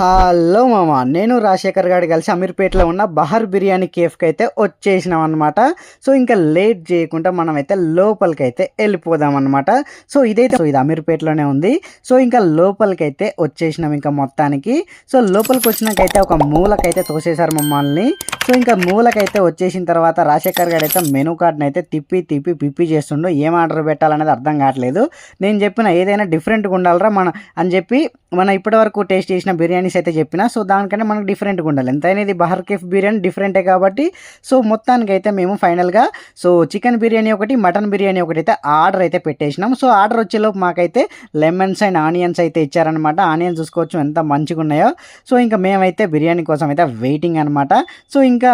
Hello మామ నేను రాజశేఖర్ గారు కలిసి అమీర్పేటలో ఉన్న బహర్ బిర్యానీ కేఫ్కి అయితే వచ్చేసినాం అనమాట సో ఇంకా లేట్ చేయకుండా మనం అయితే లోపలికి అయితే వెళ్ళిపోదాం అనమాట సో ఇదైతే ఇది అమీర్పేటలోనే ఉంది. సో ఇంకా లోపలికి అయితే వచ్చేసినాం ఇంకా మొత్తానికి. సో లోపలికి వచ్చినాకైతే ఒక మూలకైతే తోసేశారు మమ్మల్ని. సో ఇంకా మూలకైతే వచ్చేసిన తర్వాత రాజశేఖర్ గారు అయితే మెనూ కార్డ్ని అయితే తిప్పి తిప్పి పిప్పి చేస్తుండో. ఏం ఆర్డర్ పెట్టాలనేది అర్థం కావట్లేదు. నేను చెప్పిన ఏదైనా డిఫరెంట్గా ఉండాలరా మన అని చెప్పి మన ఇప్పటివరకు టేస్ట్ చేసిన బిర్యానీ బిర్యానీస్ అయితే చెప్పిన సో దానికంటే మనకు డిఫరెంట్గా ఉండాలి. ఎంతైనా ఇది బహర్ కేఫ్ బిర్యానీ డిఫరెంటే కాబట్టి సో మొత్తానికి అయితే మేము ఫైనల్గా సో చికెన్ బిర్యానీ ఒకటి మటన్ బిర్యానీ ఒకటి అయితే ఆర్డర్ అయితే పెట్టేసినాం. సో ఆర్డర్ వచ్చేలోపు మాకైతే లెమన్స్ అండ్ ఆనియన్స్ అయితే ఇచ్చారనమాట ఆనియన్స్ చూసుకోవచ్చు ఎంత మంచిగా ఉన్నాయో. సో ఇంకా మేమైతే బిర్యానీ కోసం అయితే వెయిటింగ్ అనమాట సో ఇంకా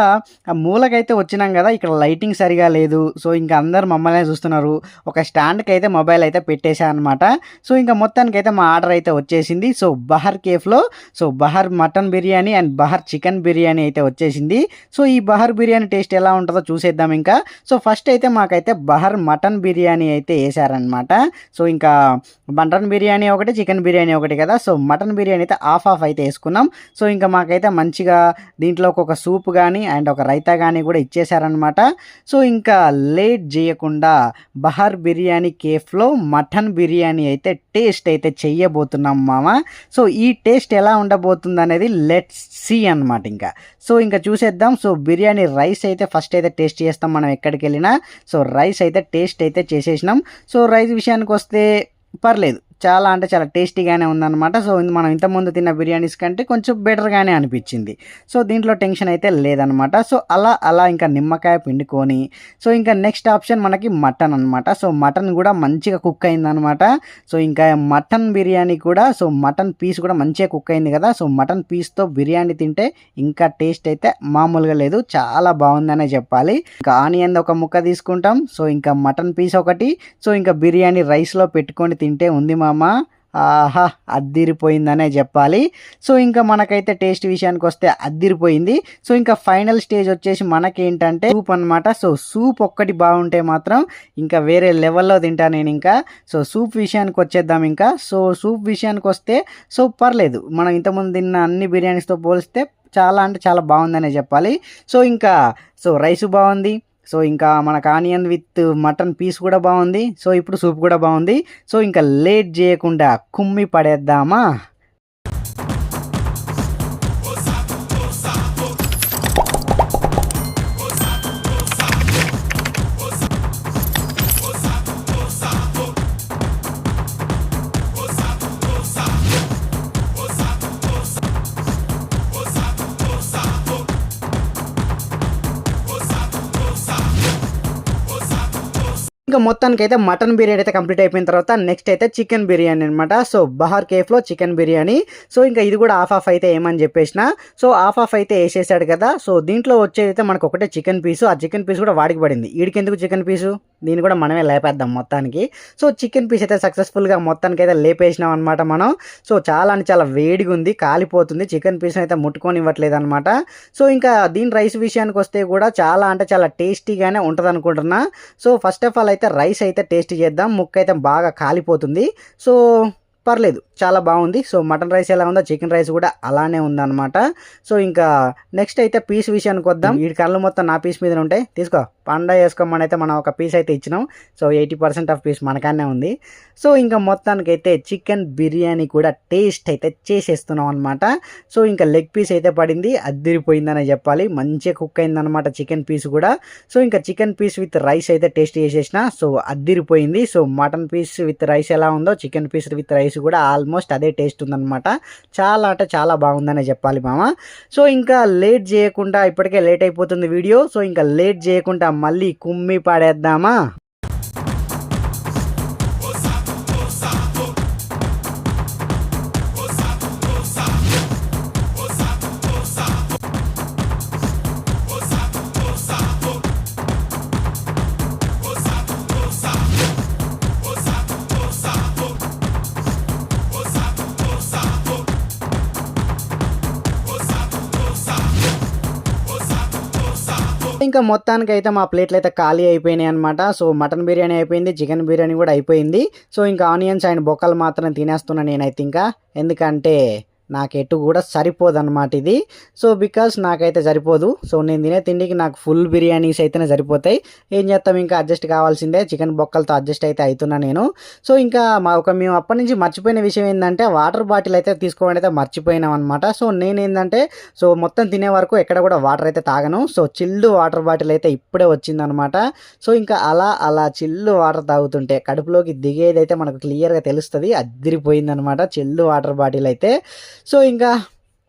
ఆ మూలకైతే వచ్చినాం కదా ఇక్కడ లైటింగ్ సరిగా లేదు. సో ఇంకా అందరు మమ్మల్ని చూస్తున్నారు. ఒక స్టాండ్కి అయితే మొబైల్ అయితే పెట్టేశా అనమాట సో ఇంకా మొత్తానికి అయితే మా ఆర్డర్ అయితే వచ్చేసింది. So Bahar కేఫ్లో so so Bahar mutton biryani and Bahar chicken biryani అయితే వచ్చేసింది. సో ఈ బహర్ బిర్యానీ టేస్ట్ ఎలా ఉంటుందో చూసేద్దాం ఇంకా. సో ఫస్ట్ అయితే మాకైతే బహర్ మటన్ బిర్యానీ అయితే వేసారనమాట సో ఇంకా మటన్ బిర్యానీ ఒకటి చికెన్ బిర్యానీ ఒకటి కదా. సో మటన్ బిర్యానీ అయితే ఆఫ్ ఆఫ్ అయితే వేసుకున్నాం. సో ఇంకా మాకైతే మంచిగా దీంట్లో ఒక సూప్ కానీ అండ్ ఒక రైతా కానీ కూడా ఇచ్చేసారనమాట సో ఇంకా లేట్ చేయకుండా బహర్ బిర్యానీ కేఫ్లో మటన్ బిర్యానీ అయితే టేస్ట్ అయితే చెయ్యబోతున్నాం మామ. సో ఈ టేస్ట్ ఎలా ఉండబోతుంది అనేది లెట్స్ సీ అనమాట ఇంకా. సో ఇంకా చూసేద్దాం. సో బిర్యానీ రైస్ అయితే ఫస్ట్ అయితే టేస్ట్ చేస్తాం మనం ఎక్కడికి వెళ్ళినా సో రైస్ అయితే టేస్ట్ అయితే చేసేసినాం. సో రైస్ విషయానికి వస్తే పర్లేదు. చాలా అంటే చాలా టేస్టీగానే ఉందన్నమాట. సో మనం ఇంతకుముందు తిన్న బిర్యానీస్ కంటే కొంచెం బెటర్గానే అనిపించింది. సో దీంట్లో టెన్షన్ అయితే లేదనమాట సో అలా అలా ఇంకా నిమ్మకాయ పిండుకొని సో ఇంకా నెక్స్ట్ ఆప్షన్ మనకి మటన్ అనమాట సో మటన్ కూడా మంచిగా కుక్ అయిందనమాట సో ఇంకా మటన్ బిర్యానీ కూడా సో మటన్ పీస్ కూడా మంచిగా కుక్ అయింది కదా. సో మటన్ పీస్తో బిర్యానీ తింటే ఇంకా టేస్ట్ అయితే మామూలుగా లేదు. చాలా బాగుందనే చెప్పాలి. ఇంకా ఆనియన్ ఒక ముక్క తీసుకుంటాం. సో ఇంకా మటన్ పీస్ ఒకటి. సో ఇంకా బిర్యానీ రైస్లో పెట్టుకొని తింటే ఉంది మామ. ఆహా అద్దిరిపోయిందనే చెప్పాలి. సో ఇంకా మనకైతే టేస్ట్ విషయానికి వస్తే అద్దిరిపోయింది. సో ఇంకా ఫైనల్ స్టేజ్ వచ్చేసి మనకేంటంటే సూప్ అనమాట సో సూప్ ఒక్కటి బాగుంటే మాత్రం ఇంకా వేరే లెవెల్లో తింటా నేను ఇంకా. సో సూప్ విషయానికి వచ్చేద్దాం ఇంకా. సో సూప్ విషయానికి వస్తే సో పర్లేదు. మనం ఇంతకుముందు తిన్న అన్ని బిర్యానీస్తో పోలిస్తే చాలా అంటే చాలా బాగుందనే చెప్పాలి. సో ఇంకా సో రైస్ బాగుంది. సో ఇంకా మనకు ఆనియన్ విత్ మటన్ పీస్ కూడా బాగుంది. సో ఇప్పుడు సూప్ కూడా బాగుంది. సో ఇంకా లేట్ చేయకుండా కుమ్మి పడేద్దామా? ఇంకా మొత్తానికి అయితే మటన్ బిర్యానీ అయితే కంప్లీట్ అయిపోయిన తర్వాత నెక్స్ట్ అయితే చికెన్ బిర్యానీ అనమాట సో బహార్ కేఫ్లో చికెన్ బిర్యానీ. సో ఇంకా ఇది కూడా ఆఫ్ ఆఫ్ అయితే ఏమని చెప్పేసిన. సో ఆఫ్ ఆఫ్ అయితే వేసేసాడు కదా. సో దీంట్లో వచ్చేది అయితే మనకు ఒకటే చికెన్ పీసు. ఆ చికెన్ పీస్ కూడా వాడికి పడింది. వీడికి ఎందుకు చికెన్ పీసు? దీన్ని కూడా మనమే లేపేద్దాం మొత్తానికి. సో చికెన్ పీస్ అయితే సక్సెస్ఫుల్గా మొత్తానికి అయితే లేపేసినాం అనమాట మనం. సో చాలా అంటే చాలా వేడిగా ఉంది కాలిపోతుంది. చికెన్ పీస్ అయితే ముట్టుకొని ఇవ్వట్లేదు అనమాట సో ఇంకా దీని రైస్ విషయానికి వస్తే కూడా చాలా అంటే చాలా టేస్టీగానే ఉంటుంది అనుకుంటున్నా సో ఫస్ట్ ఆఫ్ ఆల్ అయితే రైస్ అయితే టేస్ట్ చేద్దాం. ముక్క అయితే బాగా కాలిపోతుంది. సో పర్లేదు చాలా బాగుంది. సో మటన్ రైస్ ఎలా ఉందో చికెన్ రైస్ కూడా అలానే ఉందన్నమాట. సో ఇంకా నెక్స్ట్ అయితే పీస్ విషయానికి వద్దాం. వీడి కళ్ళు మొత్తం నా పీస్ మీదనే ఉంటాయి. తీసుకో. పండ వేసుకోమని అయితే మనం ఒక పీస్ అయితే ఇచ్చినాం. So eighty percent of piece మనకానే ఉంది. సో ఇంకా మొత్తానికి అయితే చికెన్ బిర్యానీ కూడా టేస్ట్ అయితే చేసేస్తున్నాం అనమాట సో ఇంకా లెగ్ పీస్ అయితే పడింది. అద్దిరిపోయిందనే చెప్పాలి. మంచిగా కుక్ అయిందనమాట చికెన్ పీస్ కూడా. సో ఇంకా చికెన్ పీస్ విత్ రైస్ అయితే టేస్ట్ చేసేసిన. So అద్దిరిపోయింది. So mutton piece with rice ఎలా ఉందో చికెన్ పీస్ విత్ రైస్ కూడా ఆల్మోస్ట్ అదే టేస్ట్ ఉందన్నమాట. చాలా అంటే చాలా బాగుందనే చెప్పాలి మామ. సో ఇంకా లేట్ చేయకుండా ఇప్పటికే లేట్ అయిపోతుంది వీడియో సో ఇంకా లేట్ చేయకుండా మళ్ళీ కుమ్మి పాడేద్దామా? ఇంకా మొత్తానికి అయితే మా ప్లేట్లు అయితే ఖాళీ అయిపోయినాయి అనమాట సో మటన్ బిర్యానీ అయిపోయింది చికెన్ బిర్యానీ కూడా అయిపోయింది. సో ఇంకా ఆనియన్స్ అండ్ బొక్కలు మాత్రం తినేస్తున్నాను నేనైతే ఇంకా. ఎందుకంటే నాకు ఎటు కూడా సరిపోదు అనమాట ఇది. సో బికాస్ నాకైతే సరిపోదు. సో నేను తినే తిండికి నాకు ఫుల్ బిర్యానీస్ అయితేనే సరిపోతాయి. ఏం చేస్తాం? ఇంకా అడ్జస్ట్ కావాల్సిందే. చికెన్ బొక్కలతో అడ్జస్ట్ అయితే అవుతున్నా నేను. సో ఇంకా మా ఒక మేము అప్పటి నుంచి మర్చిపోయిన విషయం ఏంటంటే వాటర్ బాటిల్ అయితే తీసుకోవడం అయితే మర్చిపోయినాం అనమాట సో నేను ఏంటంటే సో మొత్తం తినే వరకు ఎక్కడ కూడా వాటర్ అయితే తాగను. సో చిల్లు వాటర్ బాటిల్ అయితే ఇప్పుడే వచ్చిందనమాట సో ఇంకా అలా అలా చిల్లు వాటర్ తాగుతుంటే కడుపులోకి దిగేది అయితే మనకు క్లియర్గా తెలుస్తుంది. అద్దరిపోయిందనమాట చిల్లు వాటర్ బాటిల్ అయితే. సో ఇంకా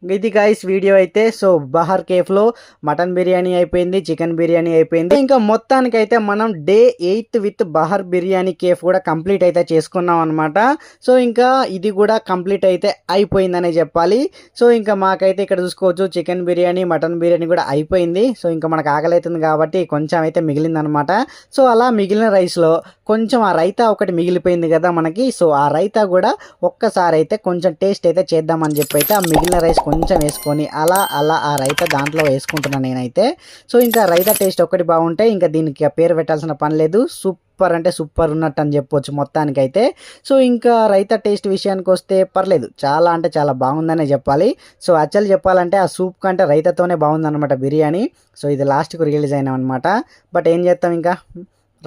ఇది గైస్ వీడియో అయితే. సో బహార్ కేఫ్లో మటన్ బిర్యానీ అయిపోయింది చికెన్ బిర్యానీ అయిపోయింది. ఇంకా మొత్తానికి అయితే మనం day eighth with Bahar biryani cafe కూడా కంప్లీట్ అయితే చేసుకున్నాం అనమాట సో ఇంకా ఇది కూడా కంప్లీట్ అయితే అయిపోయిందనే చెప్పాలి. సో ఇంకా మాకైతే ఇక్కడ చూసుకోవచ్చు చికెన్ బిర్యానీ మటన్ బిర్యానీ కూడా అయిపోయింది. సో ఇంకా మనకు ఆకలి అవుతుంది కాబట్టి కొంచెం అయితే మిగిలిందనమాట సో అలా మిగిలిన రైస్లో కొంచెం ఆ రైతా ఒకటి మిగిలిపోయింది కదా మనకి. సో ఆ రైతా కూడా ఒక్కసారి అయితే కొంచెం టేస్ట్ అయితే చేద్దామని చెప్పి అయితే ఆ మిగిలిన రైస్ కొంచెం వేసుకొని అలా అలా ఆ రైతా దాంట్లో వేసుకుంటున్నాను నేనైతే. సో ఇంకా రైతా టేస్ట్ ఒక్కటి బాగుంటే ఇంకా దీనికి ఆ పేరు పెట్టాల్సిన పని లేదు. సూపర్ అంటే సూపర్ ఉన్నట్టు అని చెప్పొచ్చు మొత్తానికైతే. సో ఇంకా రైతా టేస్ట్ విషయానికి వస్తే పర్లేదు. చాలా అంటే చాలా బాగుందనే చెప్పాలి. సో యాక్చువల్ చెప్పాలంటే ఆ సూప్ కంటే రైతాతోనే బాగుందన్నమాట బిర్యానీ. సో ఇది లాస్ట్కి రిలీజ్ అయినాం అనమాట బట్ ఏం చేస్తాం ఇంకా?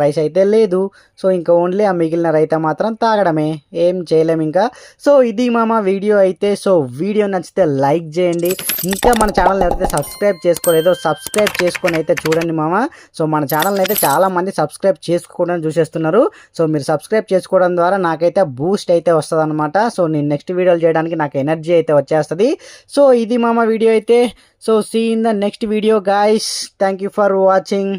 రైస్ అయితే లేదు. సో ఇంకా ఓన్లీ ఆ మిగిలిన రైత మాత్రం తాగడమే. ఏం చేయలేం ఇంకా. సో ఇది మామ వీడియో అయితే. సో వీడియో నచ్చితే లైక్ చేయండి. ఇంకా మన ఛానల్ని ఎవరైతే సబ్స్క్రైబ్ చేసుకోలేదో సబ్స్క్రైబ్ చేసుకొని అయితే చూడండి మామ. సో మన ఛానల్ని అయితే చాలామంది సబ్స్క్రైబ్ చేసుకోవడం చూసేస్తున్నారు. సో మీరు సబ్స్క్రైబ్ చేసుకోవడం ద్వారా నాకైతే బూస్ట్ అయితే వస్తుంది అనమాట సో నేను నెక్స్ట్ వీడియోలు చేయడానికి నాకు ఎనర్జీ అయితే వచ్చేస్తుంది. సో ఇది మామ వీడియో అయితే. So see in the next video guys thank you for watching